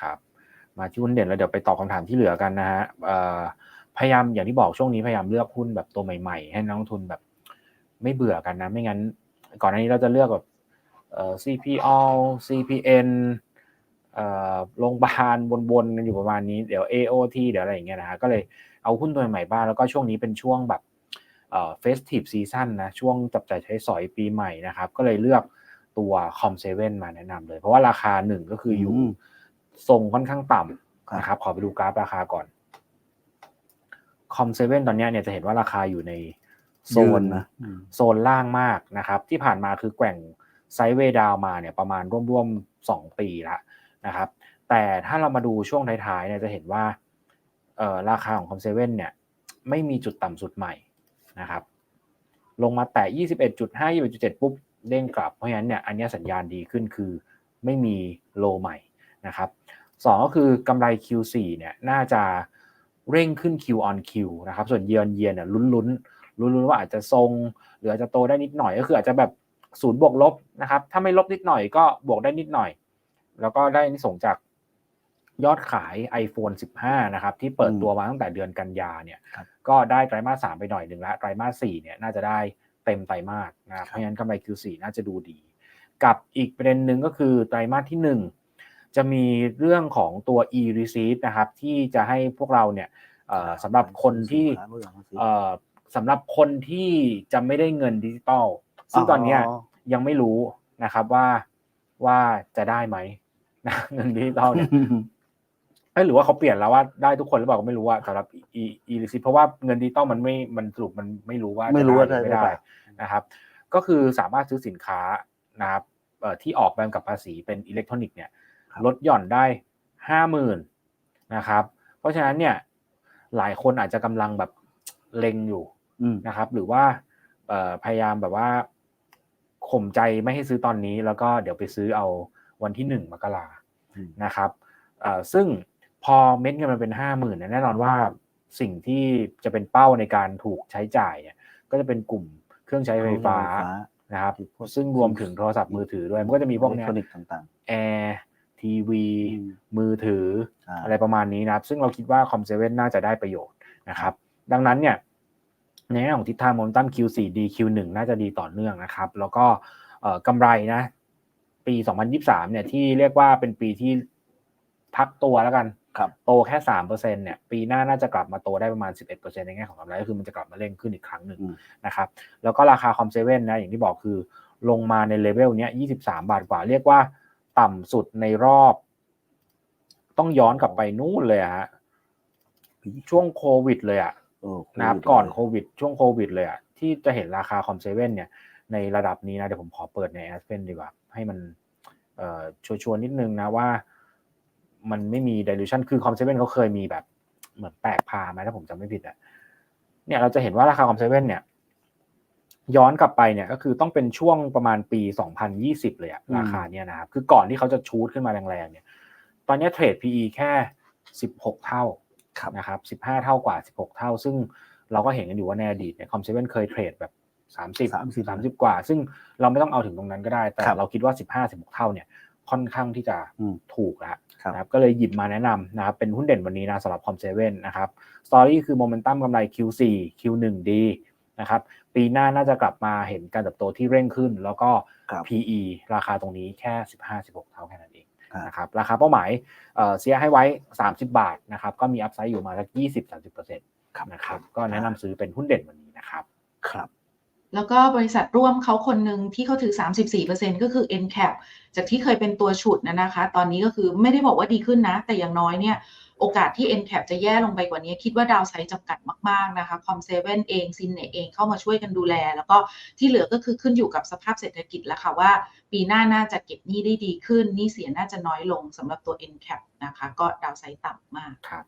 ครับ มาที่หุ้นเด่นแล้วเดี๋ยวไปตอบคำถามที่เหลือกันนะฮะพยายามอย่างที่บอกช่วงนี้พยายามเลือกหุ้นแบบตัวใหม่ๆ ให้นักลงทุนแบบไม่เบื่อกันนะ ไม่งั้น ก่อนหน้านี้เราจะเลือกแบบเอ่อ CPO CPN เอ่อโรงพยาบาลวนๆกันอยู่ประมาณนี้เดี๋ยว AOT เดี๋ยวอะไรอย่างเงี้ยนะฮะก็เลยเอาหุ้นตัวใหม่บ้างแล้วก็ช่วงนี้เป็นช่วงแบบเอ่อ festive season นะช่วงจับจ่ายใช้สอยปีใหม่นะครับ ก็เลยเลือกตัว Com7 มาแนะนำเลย เพราะว่าราคาหนึ่งก็คืออยู่ ทรงค่อนข้างต่ำครับนะครับขอไปดูกราฟราคาก่อน Com7 ตอนเนี้ยเนี่ยจะเห็นว่าราคาอยู่ในโซยืนนนะอืมโซนล่างมากนะครับ ที่ผ่านมาคือแกว่งไซด์เวย์ดาวมาเนี่ยประมาณร่วมๆสองปีแล้วนะครับ แต่ถ้าเรามาดูช่วงท้ายๆเนี่ยจะเห็นว่าเอ่อราคาของคอมเซเว่นเนี่ยไม่มีจุดต่ำสุดใหม่นะครับ ลงมาแตะ21.5 21.7 ปุ๊บเด้งกลับ เพราะฉะนั้นเนี่ยอันเนี้ยสัญญาณดีขึ้นคือไม่มีโลใหม่ นะครับสองก็คือกำไร Q4 เนี่ยน่าจะเร่งขึ้น Q on Q นะครับส่วน Year on Year เนี่ยลุ้นๆลุ้นๆว่าอาจจะทรง หรืออาจจะโตได้นิดหน่อยก็คืออาจจะแบบศูนย์บวกลบนะครับถ้าไม่ลบนิดหน่อยก็บวกได้นิดหน่อย แล้วก็ได้นิสงส์จากยอดขาย iPhone 15 นะครับ ที่เปิดตัวมาตั้งแต่เดือนกันยาเนี่ยครับก็ได้ไตรมาส3ไปหน่อยหนึ่งแล้วไตรมาส4เนี่ยน่าจะได้เต็มไตรมาสนะครับเพราะฉะนั้นกำไร Q4 น่าจะดูดี กับอีกประเด็นหนึ่งก็คือไตรมาสที่1 จะมีเรื่องของตัว e receipt นะครับ ที่จะให้พวกเราเนี่ยเอ่อสำหรับคนที่เอ่อสำหรับคนที่จะไม่ได้เงินดิจิตอลซึ่งตอนเนี้ยอ๋อยังไม่รู้นะครับว่าว่าจะได้ไหมนะเงินดิจิตอลเนี่ยเอ้ยหรือว่าเขาเปลี่ยนแล้วว่าได้ทุกคนหรือเปล่าก็ไม่รู้ว่าสำหรับ e e receipt เพราะว่าเงินดิจิตอลมันไม่มันสรุปมันไม่รู้ว่าจะไม่รู้ว่าด้หรือไม่ได้ได้หรือเปล่านะครับ ก็คือสามารถซื้อสินค้านะครับเอ่อที่ออกแบบกับภาษีเป็นอิเล็กทรอนิกส์เนี่ยครับ ลดหย่อนได้ห้าหมื่นนะครับ เพราะฉะนั้นเนี่ยหลายคนอาจจะกำลังแบบเล็งอยู่อืมนะครับ หรือว่าเอ่อพยายามแบบว่าข่มใจไม่ให้ซื้อตอนนี้ แล้วก็เดี๋ยวไปซื้อเอาวันที่หนึ่งมกราอืมนะครับเอ่อซึ่งพอเม็ดเงินมันเป็นห้าหมื่นแน่นอนว่าสิ่งที่จะเป็นเป้าในการถูกใช้จ่ายเนี่ย ก็จะเป็นกลุ่มเครื่องใช้ไฟฟ้านะครับพวกซึ่งรวมถึงโทรศัพท์มือถือด้วย มันก็จะมีพวกอิเนี้เล็ยกทรอนิกส์ต่างแอร์ ทีวีอืมมือถืออ่าอะไรประมาณนี้นะครับ ซึ่งเราคิดว่าคอมเซเว่นน่าจะได้ประโยชน์นะครับ ดังนั้นเนี่ยในแง่ของทิศทางโมเมนตัม Q4 ดี Q1 น่าจะดีต่อเนื่องนะครับ แล้วก็เอ่อกำไรนะ ปี 2023 เนี่ยที่เรียกว่าเป็นปีที่พักตัวแล้วกันครับโตแค่สามเปอร์เซ็นเนี่ย ปีหน้าน่าจะกลับมาโตได้ประมาณสิบเอ็ดเปอร์เซ็นในแง่ของกำไรก็คือมันจะกลับมาเร่งขึ้นอีกครั้งหนึ่งอืมนะครับ แล้วก็ราคาคอมเซเว่นนะอย่างที่บอกคือลงมาในเลเวลเนี้ยยี่สิบสามบาทกว่า เรียกว่า ต่ำสุดในรอบ ต้องย้อนกลับไปนู่นเลยอะฮะช่วงโควิด เลยอะเออนะครับโวิดก่อนเลยโควิด ช่วงโควิด เลยอะที่จะเห็นราคาคอมเซเว่นเนี่ย ในระดับนี้นะเดี๋ยวผมขอเปิดในแอสเพนดีกว่า ให้มันเอ่อชัวร์ๆนิดนึงนะว่า มันไม่มี dilution คือคอมเซเว่นเขาเคยมีแบบ เหมือนแปลกพาไหมถ้าผมจำไม่ผิดอะเนี่ยเราจะเห็นว่าราคาคอมเซเว่นเนี่ย ย้อนกลับไปเนี่ยก็คือต้องเป็นช่วงประมาณปี 2020 เลยอะราคาเนี่ยนะครับคือก่อนที่เขาจะชูดขึ้นมาแรงๆเนี่ย ตอนนี้เทรด PE แค่ 16 เท่าครับนะครับ15 เท่ากว่า 16 เท่า ซึ่งเราก็เห็นกันอยู่ว่าในอดีตเนี่ยคอมเซเว่นเคยเทรดแบบ30 30 30 กว่า ซึ่งเราไม่ต้องเอาถึงตรงนั้นก็ได้ แต่ครับเราคิดว่า 15 16 เท่าเนี่ยค่อนข้างที่จะอืมถูกแล้วครับนะครับก็เลยหยิบมาแนะนำนะครับเป็นหุ้นเด่นวันนี้นะสำหรับคอมเซเว่นนะครับสตอรี่คือโมเมนตัมกำไร Q4 Q1 ดี นะครับ ปีหน้าน่าจะกลับมาเห็นการเติบโตที่เร่งขึ้น แล้วก็ครับ PE ราคาตรงนี้แค่ 15-16 เท่าแค่นั้นเองครับนะครับราคาเป้าหมายเอ่อเสียให้ไว้ 30 บาทนะครับก็มีอัพไซด์อยู่มาสัก20-30%ครับนะครับก็แนะนำซื้อเป็นหุ้นเด่นวันนี้นะครับครับแล้วก็บริษัทร่วมเขาคนหนึ่งที่เขาถือ 34%ก็คือ NCAP จากที่เคยเป็นตัวฉุดนะนะคะ ตอนนี้ก็คือไม่ได้บอกว่าดีขึ้นนะ แต่อย่างน้อยเนี่ย โอกาสที่ NCAP จะแย่ลงไปกว่านี้ คิดว่าดาวไซด์จำกัดมากๆนะคะคอมเซเว่นเองซินเนเองเข้ามาช่วยกันดูแล แล้วก็ที่เหลือก็คือขึ้นอยู่กับสภาพเศรษฐกิจแล้วค่ะว่า ปีหน้าน่าจะเก็บหนี้ได้ดีขึ้นหนี้เสียน่าจะน้อยลงสำหรับตัว NCAP นะคะ ก็ดาวไซด์ต่ำมากครับ